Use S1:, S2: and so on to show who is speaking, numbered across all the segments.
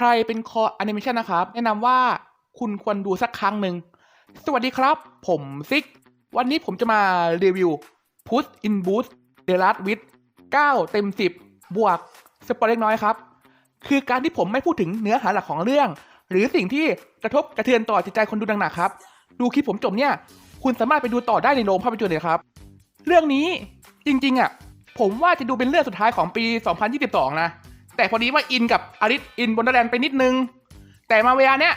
S1: ใครเป็นคอแอนิเมชันนะครับ แนะนำว่าคุณควรดูสักครั้งหนึ่ง สวัสดีครับ ผมซิก วันนี้ผมจะมารีวิว Put in Boost The Last Wit 9 เต็ม 10 บวกสปอยเล็กน้อยครับ คือการที่ผมไม่พูดถึงเนื้อหาหลักของเรื่อง หรือสิ่งที่กระทบกระเทือนต่อจิตใจคนดูดังหนักครับ ดูคลิปผมจบเนี่ย คุณสามารถไปดูต่อได้ในโรงภาพยนตร์เลยครับ เรื่องนี้จริงๆอะผมว่าจะดูเป็นเรื่องสุดท้ายของปี 2022 นะ แต่พอดีว่าอินกับอาริสอินบนดแลนด์ไปนิดนึง แต่มาเวลาเนี้ย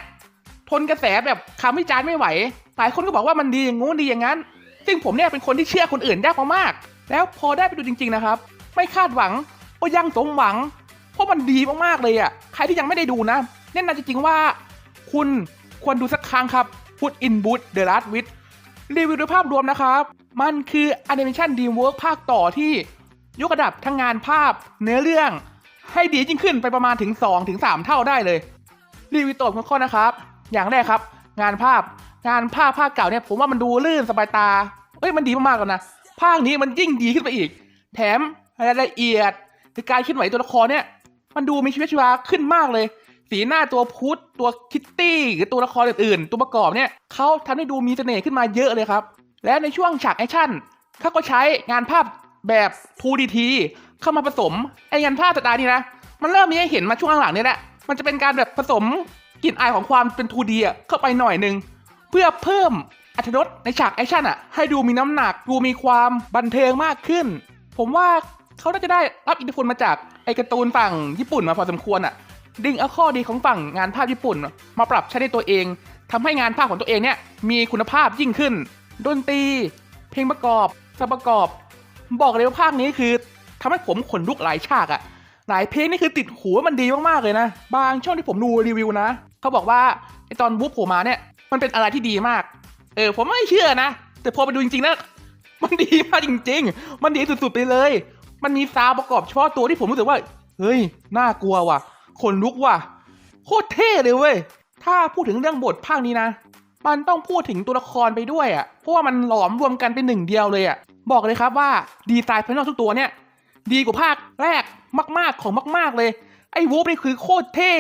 S1: ทนกระแสแบบคำวิจารณ์ไม่ไหว หลายคนก็บอกว่ามันดีอย่างงู้นดีอย่างนั้น ซึ่งผมเนี่ยเป็นคนที่เชื่อคนอื่นยากมากๆ แล้วพอได้ไปดูจริง ๆนะครับ ไม่คาดหวังก็ยังสมหวัง เพราะมันดีมากๆเลยอะ ใครที่ยังไม่ได้ดูนะแนะนำจริงๆว่า คุณควรดูสักครั้งครับ Put in Boot The Last Wit รีวิวโดยภาพรวมนะครับ มันคือ Animation Dreamworks ภาคต่อที่ยกระดับทั้งงานภาพ เนื้อเรื่อง ให้ดียิ่งขึ้นไปประมาณถึง2ถึง3เท่าได้เลย รีวิวตัวของข้อนะครับ อย่างแรกครับ งานภาพงานภาพภาคเก่าเนี่ยผมว่ามันดูลื่นสบายตาเอ้ยมันดีมากๆแล้วนะภาคนี้มันยิ่งดีขึ้นไปอีก แถมรายละเอียดหรือการคลื่อนไหวตัวละครเนี่ย มันดูมีชีวิตชีวาขึ้นมากเลย สีหน้าตัวพุทธตัวคิตตี้หรือตัวละครอื่นๆ ตัวประกอบเนี่ยเขาทำให้ดูมีเสน่ห์ขึ้นมาเยอะเลยครับ และในช่วงฉากแอคชั่นเขาก็ใช้งานภาพ แบบ 2DT เข้ามาผสมไองานภาพสไตล์นี้นะ มันเริ่มมีให้เห็นมาช่วงหลังๆนี่แหละ มันจะเป็นการแบบผสมกลิ่นอายของความเป็น 2D อะเข้าไปหน่อยหนึ่งเพื่อเพิ่มอรรถรสในฉากแอคชั่นอะให้ดูมีน้ำหนักดูมีความบันเทิงมากขึ้น ผมว่าเขาน่าจะได้รับอิทธิพลมาจากไอการ์ตูนฝั่งญี่ปุ่นมาพอสมควรอะดึงเอาข้อดีของฝั่งงานภาพญี่ปุ่น มาปรับใช้ในตัวเองทำให้งานภาพของตัวเองเนี่ยมีคุณภาพยิ่งขึ้น ดนตรี เพลงประกอบสประกอบ บอกเลยว่าภาคนี้คือทำให้ผมขนลุกหลายฉากอะหลายเพลงนี่คือติดหูว่ามันดีมากๆเลยนะ บางช่วงที่ผมดูรีวิวนะเขาบอกว่าไอตอนวูฟโผล่มาเนี่ย มันเป็นอะไรที่ดีมาก เออ ผมไม่เชื่อนะ แต่พอไปดูจริงๆนะมันดีมากจริง ๆ มันดีสุดๆไปเลย มันมีซาวประกอบเฉพาะตัวที่ผมรู้สึกว่า เฮ้ย น่ากลัวว่ะ ขนลุกว่ะ โคตรเท่เลยเว้ย ถ้าพูดถึงเรื่องบทภาคนี้นะ มันต้องพูดถึงตัวละครไปด้วยอะ่ะ เพราะว่ามันหลอมรวมกันเป็นหนึ่งเดียวเลยอะ่ะ บอกเลยครับว่าดีไซน์ภายนอกทุกตัวเนี่ย ดีกว่าภาคแรกมาก ๆของมาก ๆเลย ไอ้วูฟนี่คือโคตรเท่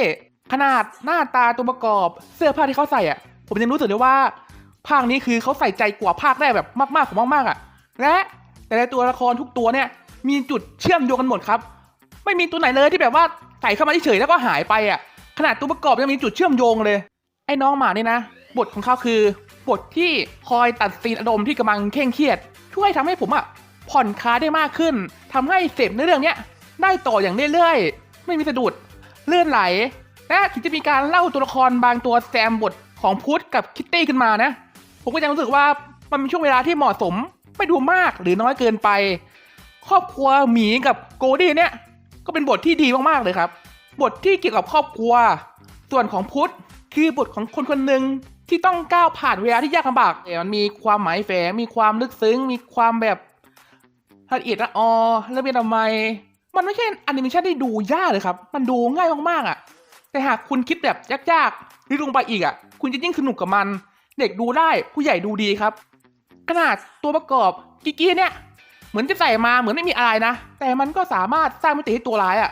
S1: ขนาดหน้าตาตัวประกอบเสื้อผ้าที่เขาใส่อะ่ะ ผมยังรู้สึกเลยว่า ภาคนี้คือเขาใส่ใจกว่าภาคแรกแบบมาก ๆของมากๆอะ และแต่ละตัวละครทุกตัวเนี่ย มีจุดเชื่อมโยงกันหมดครับ ไม่มีตัวไหนเลยที่แบบว่าใส่เข้ามาเฉยแล้วก็หายไปอะ ขนาดตัวประกอบยังมีจุดเชื่อมโยงเลย ไอ้น้องหมาเนี่ยนะ บทของเขาคือบทที่คอยตัดซีนอารมณ์ที่กำลังเคร่งเครียด ช่วยทำให้ผมอะผ่อนคลายได้มากขึ้นทำให้เสพในเรื่องเนี้ยได้ต่ออย่างเรื่อยๆ ไม่มีสะดุดเลื่อนไหล และถึงจะมีการเล่าตัวละครบางตัวแซมบทของพุทธกับคิตตี้ขึ้นมานะ ผมก็ยังรู้สึกว่ามันเป็นช่วงเวลาที่เหมาะสม ไม่ดูมากหรือน้อยเกินไป ครอบครัวหมีกับโกดี้เนี่ย ก็เป็นบทที่ดีมากๆเลยครับ บทที่เกี่ยวกับครอบครัว ส่วนของพุทธคือบทของคนคนหนึ่ง ที่ต้องก้าวผ่านเวลาที่ยากลำบากแต่มันมีความหมายแฝงมีความลึกซึ้ง มีความแบบละเอียดละออและเป็นทำไมมันไม่ใช่แอนิเมชันที่ดูยากเลยครับ มันดูง่ายมากๆอะ แต่หากคุณคิดแบบยากๆหรือลงไปอีกอะ คุณจะยิ่งสนุกกับมัน เด็กดูได้ผู้ใหญ่ดูดีครับ ขนาดตัวประกอบกิกี้เนี่ย เหมือนจะใส่มาเหมือนไม่มีอะไรนะ แต่มันก็สามารถสร้างมิติให้ตัวร้ายอะ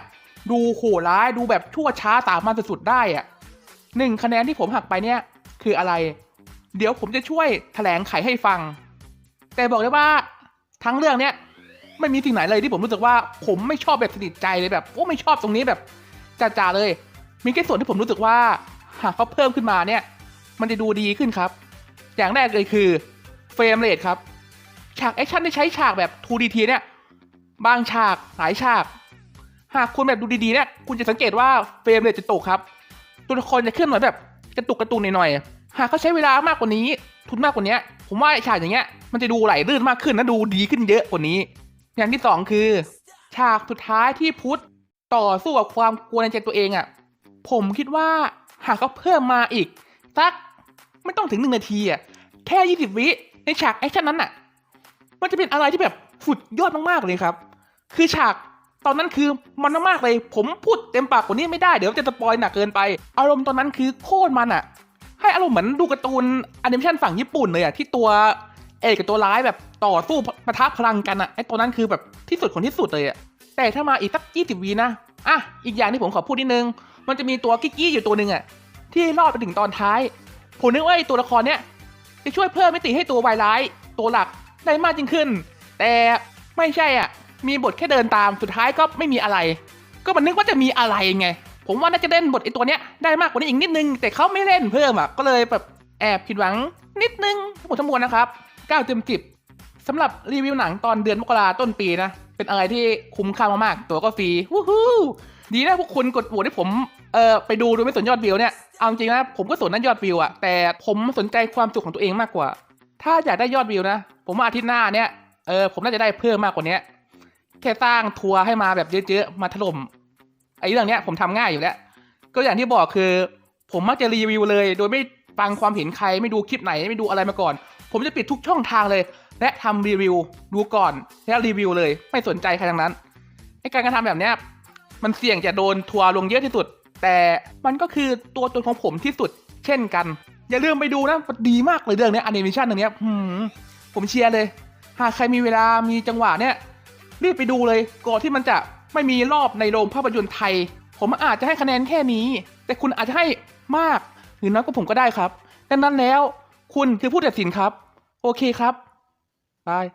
S1: ดูโหดร้ายดูแบบชั่วช้าสามัญสุดๆได้อะหนึ่งคะแนนที่ผมหักไปเนี่ย คืออะไร เดี๋ยวผมจะช่วยแถลงไขให้ฟัง แต่บอกเลยว่าทั้งเรื่องเนี้ยไม่มีสิ่งไหนเลยที่ผมรู้สึกว่าผมไม่ชอบแบบสนิทใจเลยแบบโอ้ไม่ชอบตรงนี้แบบจ่าๆเลย มีแค่ส่วนที่ผมรู้สึกว่าหากเขาเพิ่มขึ้นมาเนี่ย มันจะดูดีขึ้นครับ อย่างแรกเลยคือเฟรมเรทครับ ฉากแอคชั่นที่ใช้ฉากแบบ 2DT เนี่ยบางฉากหลายฉาก หากคุณแบบดูดีๆเนี่ยคุณจะสังเกตว่าเฟรมเรทจะตกครับ ตัวละครจะเคลื่อนไหวแบบ กระตุกกระตุกหน่อยๆหากเขาใช้เวลามากกว่านี้ ทุนมากกว่านี้ผมว่าฉากอย่างเงี้ย มันจะดูไหลลื่นมากขึ้นและดูดีขึ้นเยอะกว่านี้ อย่างที่สองคือ ฉากสุดท้ายที่พุทธต่อสู้กับความกลัวในใจตัวเองอะ่ะ ผมคิดว่าหากเขาเพิ่มมาอีกสักไม่ต้องถึงหนึ่งนาทีอะ่ะแค่ยี่สิบวิในฉากแอคชั่นนั้นอะ มันจะเป็นอะไรที่แบบสุดยอดมากๆเลยครับ คือฉาก ตอนนั้นคือมันมากเลย ผมพูดเต็มปากกว่านี้ไม่ได้เดี๋ยวจะสปอยหนักเกินไป อารมณ์ตอนนั้นคือโคตรมันอะให้อารมณ์เหมือนดูการ์ตูนแอนิเมชันฝั่งญี่ปุ่นเลยอะที่ตัวเอกกับตัวร้ายแบบต่อสู้ปะทะพลังกันอะไอตัวนั้นคือแบบที่สุดของที่สุดเลยอะแต่ถ้ามาอีกสักยี่สิบวีนะอะอีกอย่างที่ผมขอพูดนิดนึง มันจะมีตัวกิ๊กกี้อยู่ตัวหนึ่งอะที่รอดไปถึงตอนท้าย ผมนึกว่าไอ้ตัวละครเนี้ยจะช่วยเพิ่มมิติให้ตัววายร้าย ตัวหลักได้มากยิ่งขึ้น แต่ไม่ใช่อะ มีบทแค่เดินตามสุดท้ายก็ไม่มีอะไร ก็มันนึกว่าจะมีอะไรไง ผมว่าน่าจะเล่นบทไอตัวเนี้ยได้มากกว่านี้อีกนิดนึง แต่เขาไม่เล่นเพิ่มอะก็เลยแบบแอบผิดหวังนิดนึงทั้งหมดทั้งมวลนะครับ9เต็มสิบสำหรับรีวิวหนังตอนเดือนมกราต้นปีนะ เป็นอะไรที่คุ้มค่ามากๆ ตัวก็ฟรีวู้ฮู้ดีนะพวกคุณกดโหวตให้ผมเออไปดูโดยไม่สนยอดวิวเนี่ย เอาจริงนะ ผมก็สนนั่นยอดวิวอะแต่ผมสนใจความสุขของตัวเองมากกว่า ถ้าอยากได้ยอดวิวนะ ผมว่าอาทิตย์หน้าเนี่ยเออผมน่าจะได้เพิ่มมากกว่านี้ แค่สร้างทัวร์ให้มาแบบเยอะๆมาถล่มไอ้เรื่องเนี้ยผมทำง่ายอยู่แล้ว ก็อย่างที่บอกคือ ผมมักจะรีวิวเลย โดยไม่ฟังความเห็นใครไม่ดูคลิปไหนไม่ดูอะไรมาก่อน ผมจะปิดทุกช่องทางเลย และทำรีวิวดูก่อนแล้วรีวิวเลยไม่สนใจใครทั้งนั้นไอการกระทำแบบเนี้ยมันเสี่ยงจะโดนทัวร์ลงเยอะที่สุด แต่มันก็คือตัวตนของผมที่สุด เช่นกัน อย่าลืมไปดูนะมันดีมากเลยเรื่องนี้แอนิเมชันเรื่องนี้ผมเชียร์เลย หากใครมีเวลามีจังหวะเนี้ย รีบไปดูเลยก่อนที่มันจะไม่มีรอบในโรงภาพยนตร์ไทย ผมอาจจะให้คะแนนแค่นี้ แต่คุณอาจจะให้มากหรือน้อยก็ผมก็ได้ครับ ดังนั้นแล้ว คุณคือผู้ตัดสินครับ โอเคครับบาย